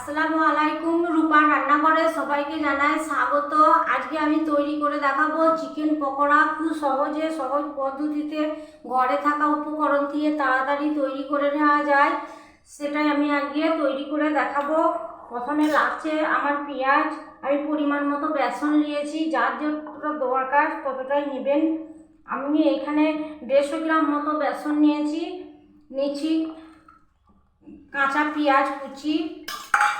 আসসালামু আলাইকুম। রূপা রান্নাঘরে সবাইকে জানাই স্বাগত। আজকে আমি তৈরি করে দেখাবো চিকেন পকোড়া। খুব সহজে, সহজ পদ্ধতিতে ঘরে থাকা উপকরণ দিয়ে তাড়াতাড়ি তৈরি করে নেওয়া যায়। সেটাই আমি আজকে তৈরি করে দেখাবো। প্রথমে লাগছে আমার পেঁয়াজ। আমি পরিমাণ মতো বেসন নিয়েছি। যার যতটা দরকার ততটাই নেবেন। আমি এখানে দেড়শো গ্রাম মতো বেসন নিয়েছি। নিচ্ছি কাঁচা পেঁয়াজ কুচি।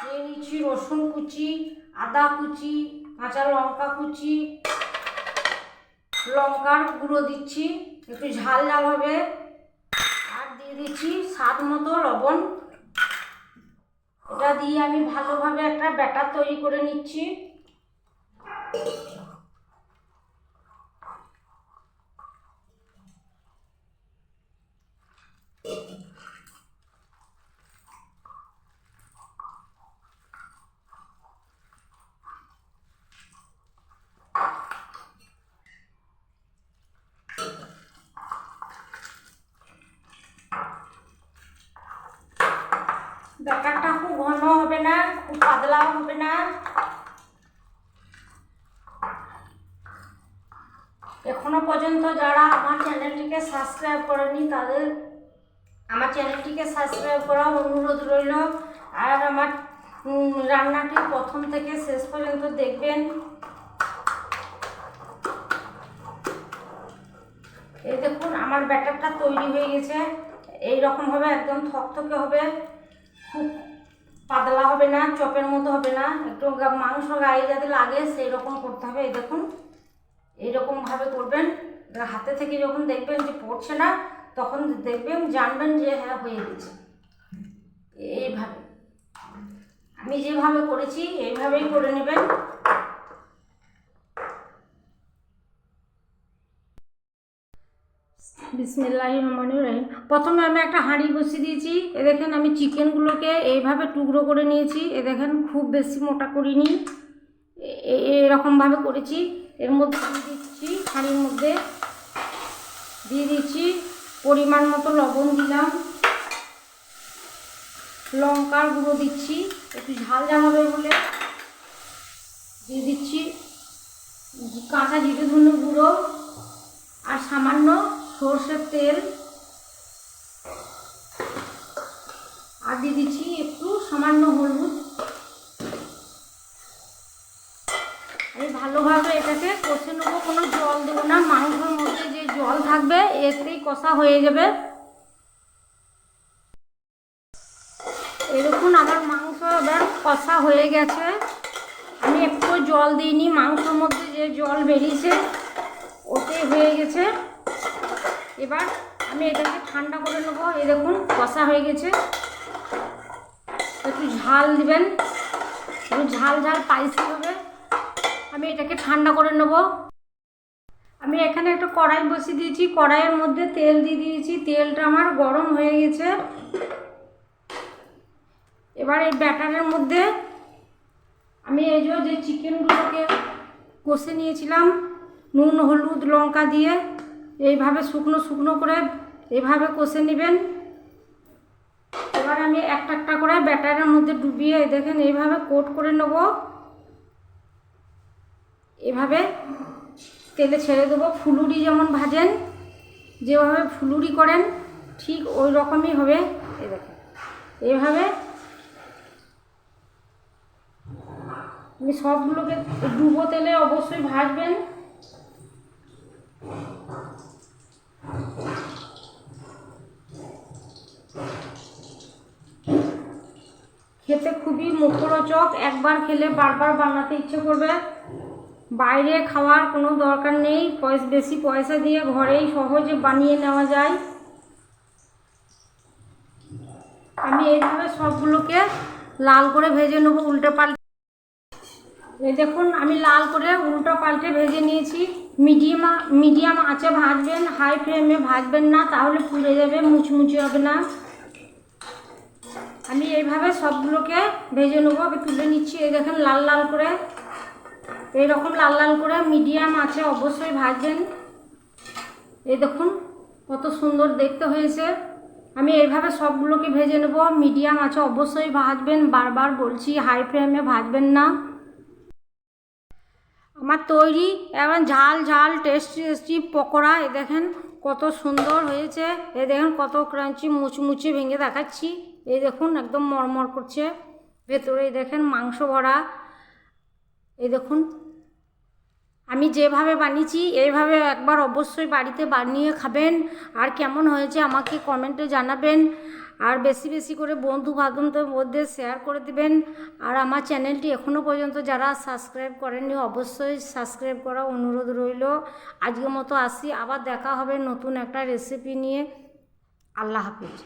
নিয়ে নিচ্ছি রসুন কুচি, আদা কুচি, কাঁচা লঙ্কা কুচি। লঙ্কার গুঁড়ো দিচ্ছি, একটু ঝাল ঝাল হবে। আর দিয়ে দিচ্ছি স্বাদ মতো লবণ। এটা দিয়ে আমি ভালোভাবে একটা ব্যাটার তৈরি করে নিচ্ছি। ব্যাটারটা খুব ঘন হবে না, খুব পাতলাও হবে না। এখনও পর্যন্ত যারা আমার চ্যানেলটিকে সাবস্ক্রাইব করেনি, তাদের আমার চ্যানেলটিকে সাবস্ক্রাইব করা অনুরোধ রইল। আর আমার রান্নাটি প্রথম থেকে শেষ পর্যন্ত দেখবেন। এই দেখুন, আমার ব্যাটারটা তৈরি হয়ে গেছে। এই রকম হবে একদম থকথকে হবে। খুব পাতলা হবে না, চপের মতো হবে না। একটু মাংস গায়ে যাতে লাগে সেই রকম করতে হবে। এই দেখুন, এইরকম ভাবে করবেন। হাতে থেকে যখন দেখবেন যে পড়ছে না, তখন দেখবেন, জানবেন যে হ্যাঁ হয়ে গেছে। এইভাবে। আমি যেভাবে করেছি, এইভাবেই করে নেবেন। বিসমিল্লাহ রহমান রহিম প্রথমে আমি একটা হাঁড়ি বসিয়ে দিয়েছি। এ দেখেন আমি চিকেনগুলোকে এইভাবে টুকরো করে নিয়েছি। এ দেখেন খুব বেশি মোটা করিনি। এরকমভাবে করেছি। এর মধ্যে দিয়ে দিচ্ছি, হাঁড়ির মধ্যে দিয়ে দিচ্ছি পরিমাণ মতো লবণ দিলাম। লঙ্কার গুঁড়ো দিচ্ছি। একটু ঝাল ঝাল হবে বলে। দিয়ে দিচ্ছি কাঁচা জিরে ধুনো গুঁড়ো। আর সামান্য সর্ষের তেল। আর দিয়ে দিচ্ছি একটু সামান্য হলুদ। আমি ভালোভাবে এটাকে কষে নেব, কোনো জল দেবো না। মাংসের মধ্যে যে জল থাকবে, এতেই কষা হয়ে যাবে। দেখুন আমার মাংস এবার কষা হয়ে গেছে। আমি একটু জল দিইনি। মাংসের মধ্যে যে জল বেরিয়েছে ওতেই হয়ে গেছে। এবার আমি এটাকে ঠান্ডা করে নেব। এই দেখুন, কষা হয়ে গেছে। একটু ঝাল দিবেন। একটু ঝাল ঝাল স্পাইসি হবে। আমি এটাকে ঠান্ডা করে নেব। আমি এখানে একটা কড়াই বসিয়ে দিয়েছি। কড়াইয়ের মধ্যে তেল দিয়ে দিয়েছি। তেলটা আমার গরম হয়ে গেছে। এবার এই ব্যাটারের মধ্যে আমি এই যে চিকেনগুলোকে কষে নিয়েছিলাম, নুন, হলুদ, লঙ্কা দিয়ে। এইভাবে শুকনো শুকনো করে এভাবে কষে নেবেন। এবার আমি একটা একটা করে ব্যাটারের মধ্যে ডুবিয়ে দেখেন এইভাবে কোট করে নেব। এভাবে তেলে ছেড়ে দেবো। ফুলুরি যেমন ভাজেন, যেভাবে ফুলুরি করেন, ঠিক ওই রকমই হবে। এ দেখেন, এইভাবে আপনি সবগুলোকে ডুবো তেলে অবশ্যই ভাজবেন। খুবই মুখরোচক একবার খেলে বারবার বানাতে ইচ্ছে করবে। বাইরে খাওয়ার কোনো দরকার নেই, পয়সা বেশি পয়সা দিয়ে ঘরেই সহজে বানিয়ে নেওয়া যায়। আমি এইভাবে সবগুলোকে লাল করে ভেজে নেব উল্টে পাল্টে। এই দেখুন, আমি লাল করে উল্টো পাল্টে ভেজে নিয়েছি। মিডিয়াম মিডিয়াম আঁচে ভাজবেন, হাই ফ্লেমে ভাজবেন না, তাহলে পুড়ে যাবে, মুচমুচে হবে না। আমি এইভাবে সবগুলোকে ভেজে নেব তুলে নিচ্ছি, এই দেখেন লাল লাল করে। এই রকম লাল লাল করে মিডিয়াম আছে অবশ্যই ভাজবেন। এই দেখুন, কত সুন্দর দেখতে হয়েছে। আমি এইভাবে সবগুলোকে ভেজে নেব, মিডিয়াম আছে অবশ্যই ভাজবেন। বারবার বলছি, হাই ফ্লেমে ভাজবেন না। আমার তৈরি এবং ঝাল ঝাল, টেস্টি টেস্টি পকোড়া এ দেখেন। কত সুন্দর হয়েছে। এই দেখুন, কত ক্রাঞ্চি মুচমুচে ভেঙে দেখাচ্ছি। এই দেখুন, একদম মরমর করছে। ভেতরে দেখেন, মাংস ভরা। এই দেখুন, আমি যেভাবে বানিয়েছি, এইভাবে একবার অবশ্যই বাড়িতে বানিয়ে খাবেন। আর কেমন হয়েছে আমাকে কমেন্টে জানাবেন। আর বেশি বেশি করে বন্ধু বান্ধবদের মধ্যে শেয়ার করে দেবেন। আর আমার চ্যানেলটি এখনও পর্যন্ত যারা সাবস্ক্রাইব করেননি, অবশ্যই সাবস্ক্রাইব করা অনুরোধ রইল। আজকের মতো আসি, আবার দেখা হবে নতুন একটা রেসিপি নিয়ে। আল্লাহ হাফিজ।